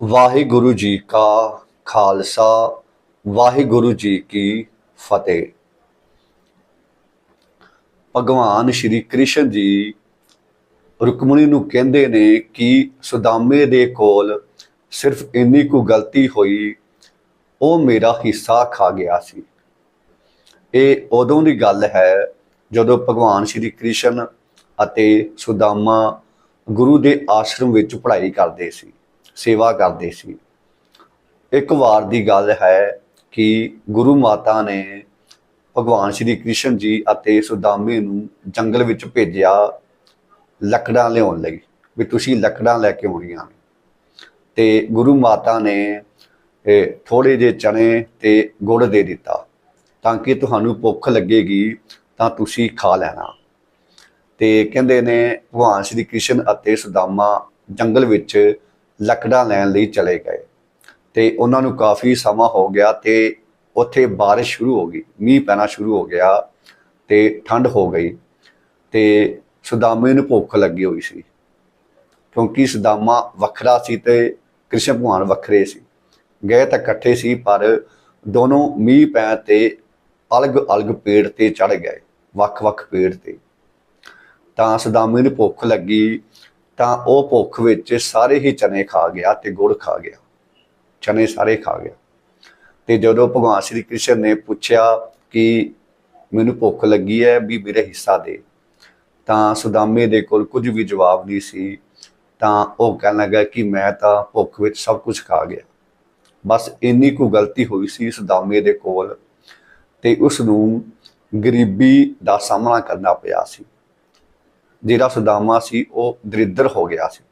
ਵਾਹਿਗੁਰੂ ਜੀ ਕਾ ਖਾਲਸਾ, ਵਾਹਿਗੁਰੂ ਜੀ ਕੀ ਫਤਿਹ। ਭਗਵਾਨ ਸ਼੍ਰੀ ਕ੍ਰਿਸ਼ਨ ਜੀ ਰੁਕਮਣੀ ਨੂੰ ਕਹਿੰਦੇ ਨੇ ਕਿ ਸੁਦਾਮੇ ਦੇ ਕੋਲ ਸਿਰਫ ਇੰਨੀ ਕੁ ਗਲਤੀ ਹੋਈ, ਉਹ ਮੇਰਾ ਹਿੱਸਾ ਖਾ ਗਿਆ ਸੀ। ਇਹ ਉਦੋਂ ਦੀ ਗੱਲ ਹੈ ਜਦੋਂ ਭਗਵਾਨ ਸ਼੍ਰੀ ਕ੍ਰਿਸ਼ਨ ਅਤੇ ਸੁਦਾਮਾ ਗੁਰੂ ਦੇ ਆਸ਼ਰਮ ਵਿੱਚ ਪੜ੍ਹਾਈ ਕਰਦੇ ਸੀ। ਸੇਵਾ ਕਰਦੇ ਸੀ। ਇੱਕ ਵਾਰ ਦੀ ਗੱਲ ਹੈ ਕਿ ਗੁਰੂ ਮਾਤਾ ਨੇ ਭਗਵਾਨ ਸ਼੍ਰੀ ਕ੍ਰਿਸ਼ਨ ਜੀ ਅਤੇ ਸੁਦਾਮੇ ਨੂੰ ਜੰਗਲ ਵਿੱਚ ਭੇਜਿਆ ਲੱਕੜਾਂ ਲਿਆਉਣ ਲਈ ਵੀ ਤੁਸੀਂ ਲੱਕੜਾਂ ਲੈ ਕੇ ਆਉਣੀਆਂ। ਨੇ ਤੇ ਗੁਰੂ ਮਾਤਾ ਨੇ, ਇਹ ਥੋੜੇ ਜਿਹੇ ਚਣੇ ਤੇ ਗੁੜ ਦੇ ਦਿੱਤਾ ਤਾਂ ਕਿ ਤੁਹਾਨੂੰ ਭੁੱਖ ਲੱਗੇਗੀ ਤਾਂ ਤੁਸੀਂ ਖਾ ਲੈਣਾ। ਤੇ ਕਹਿੰਦੇ ਨੇ ਭਗਵਾਨ ਸ਼੍ਰੀ ਕ੍ਰਿਸ਼ਨ ਅਤੇ ਸੁਦਾਮਾ ਜੰਗਲ ਵਿੱਚ ਲੱਕੜਾਂ ਲੈਣ ਲਈ ਚਲੇ ਗਏ। ਤੇ ਉਹਨਾਂ ਨੂੰ ਕਾਫੀ ਸਮਾਂ ਹੋ ਗਿਆ ਤੇ ਉੱਥੇ ਬਾਰਿਸ਼ ਸ਼ੁਰੂ ਹੋ ਗਈ, ਮੀਂਹ ਪੈਣਾ ਸ਼ੁਰੂ ਹੋ ਗਿਆ ਤੇ ਠੰਡ ਹੋ ਗਈ ਤੇ ਸੁਦਾਮੇ ਨੂੰ ਭੁੱਖ ਲੱਗੀ ਹੋਈ ਸੀ। ਕਿਉਂਕਿ ਸੁਦਾਮਾ ਵੱਖਰਾ ਸੀ ਤੇ ਕ੍ਰਿਸ਼ਨ ਭਗਵਾਨ ਵੱਖਰੇ ਸੀ। ਗਏ ਤਾਂ ਇਕੱਠੇ ਸੀ ਪਰ ਦੋਨੋਂ ਮੀਂਹ ਪੈਣ ਤੇ ਅਲਗ-ਅਲਗ ਪੇੜ ਤੇ ਚੜ ਗਏ, ਵੱਖ-ਵੱਖ ਪੇੜ ਤੇ। ਤਾਂ ਸੁਦਾਮੇ ਨੂੰ ਭੁੱਖ ਲੱਗੀ ਤਾਂ ਉਹ ਭੁੱਖ ਵਿੱਚ ਸਾਰੇ ਹੀ ਚਨੇ ਖਾ ਗਿਆ ਤੇ ਗੁੜ ਖਾ ਗਿਆ। ਚਨੇ ਸਾਰੇ ਖਾ ਗਿਆ। ਤੇ ਜਦੋਂ ਭਗਵਾਨ ਸ਼੍ਰੀ ਕ੍ਰਿਸ਼ਨ ਨੇ ਪੁੱਛਿਆ ਕਿ ਮੈਨੂੰ ਭੁੱਖ ਲੱਗੀ ਹੈ ਵੀ ਮੇਰੇ ਹਿੱਸਾ ਦੇ, ਤਾਂ ਸੁਦਾਮੇ ਦੇ ਕੋਲ ਕੁਝ ਵੀ ਜਵਾਬ ਨਹੀਂ ਸੀ, ਤਾਂ ਉਹ ਕਹਿਣ ਲੱਗਾ ਕਿ ਮੈਂ ਤਾਂ ਭੁੱਖ ਵਿੱਚ ਸਭ ਕੁਝ ਖਾ ਗਿਆ। ਬਸ ਇੰਨੀ ਕੁ ਗਲਤੀ ਹੋਈ ਸੀ ਸੁਦਾਮੇ ਦੇ ਕੋਲ ਤੇ ਉਸ ਨੂੰ ਗਰੀਬੀ ਦਾ ਸਾਹਮਣਾ ਕਰਨਾ ਪਿਆ ਸੀ। ਜਿਹੜਾ ਸੁਦਾਮਾ ਸੀ, ਉਹ ਦਰਿਦਰ ਹੋ ਗਿਆ ਸੀ।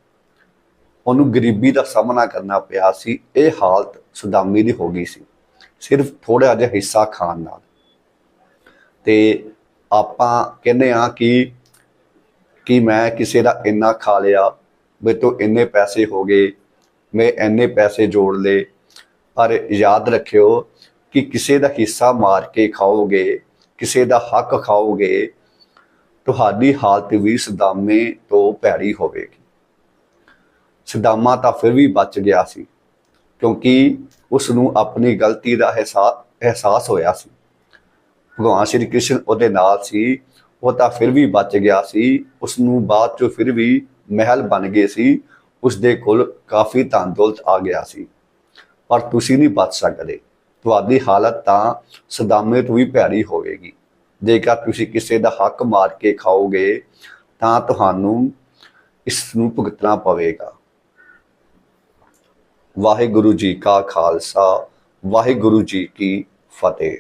ਉਹਨੂੰ ਗਰੀਬੀ ਦਾ ਸਾਹਮਣਾ ਕਰਨਾ ਪਿਆ ਸੀ। ਇਹ ਹਾਲਤ ਸੁਦਾਮੀ ਦੀ ਹੋ ਗਈ ਸੀ। ਸਿਰਫ ਥੋੜਾ ਜਿਹਾ ਹਿੱਸਾ ਖਾਣ ਨਾਲ। ਤੇ ਆਪਾਂ ਕਹਿੰਦੇ ਆ ਕਿ ਕਿ ਮੈਂ ਕਿਸੇ ਦਾ ਇੰਨਾ ਖਾ ਲਿਆ, ਮੇਰੇ ਤੋਂ ਇੰਨੇ ਪੈਸੇ ਹੋ ਗਏ, ਮੈਂ ਇੰਨੇ ਪੈਸੇ ਜੋੜ ਲਏ। ਪਰ ਯਾਦ ਰੱਖਿਓ ਕਿ ਕਿਸੇ ਦਾ ਹਿੱਸਾ ਮਾਰ ਕੇ ਖਾਓਗੇ, ਕਿਸੇ ਦਾ ਹੱਕ ਖਾਓਗੇ ਤੁਹਾਡੀ ਹਾਲਤ ਵੀ ਸਦਾਮੇ ਤੋਂ ਭੈੜੀ ਹੋਵੇਗੀ। ਸਦਾਮਾ ਤਾਂ ਫਿਰ ਵੀ ਬਚ ਗਿਆ ਸੀ, ਕਿਉਂਕਿ ਉਸ ਨੂੰ ਆਪਣੀ ਗਲਤੀ ਦਾ ਅਹਿਸਾਸ ਅਹਿਸਾਸ ਹੋਇਆ ਸੀ। ਭਗਵਾਨ ਸ਼੍ਰੀ ਕ੍ਰਿਸ਼ਨ ਉਹਦੇ ਨਾਲ ਸੀ, ਉਹ ਤਾਂ ਫਿਰ ਵੀ ਬਚ ਗਿਆ ਸੀ ਉਸ ਨੂੰ ਬਾਅਦ ਚੋਂ ਫਿਰ ਵੀ ਮਹਿਲ ਬਣ ਗਏ ਸੀ ਉਸ ਦੇ ਕੋਲ ਕਾਫੀ ਧਨ ਦੌਲਤ ਆ ਗਿਆ ਸੀ। ਪਰ ਤੁਸੀਂ ਨਹੀਂ ਬਚ ਸਕਦੇ, ਤੁਹਾਡੀ ਹਾਲਤ ਤਾਂ ਸਦਾਮੇ ਤੋਂ ਵੀ ਭੈੜੀ ਹੋਵੇਗੀ। ਜੇਕਰ ਤੁਸੀਂ ਕਿਸੇ ਦਾ ਹੱਕ ਮਾਰ ਕੇ ਖਾਓਗੇ, ਤਾਂ ਤੁਹਾਨੂੰ ਇਸ ਨੂੰ ਭੁਗਤਣਾ ਪਵੇਗਾ। ਵਾਹਿਗੁਰੂ ਜੀ ਕਾ ਖਾਲਸਾ, ਵਾਹਿਗੁਰੂ ਜੀ ਕੀ ਫਤਿਹ।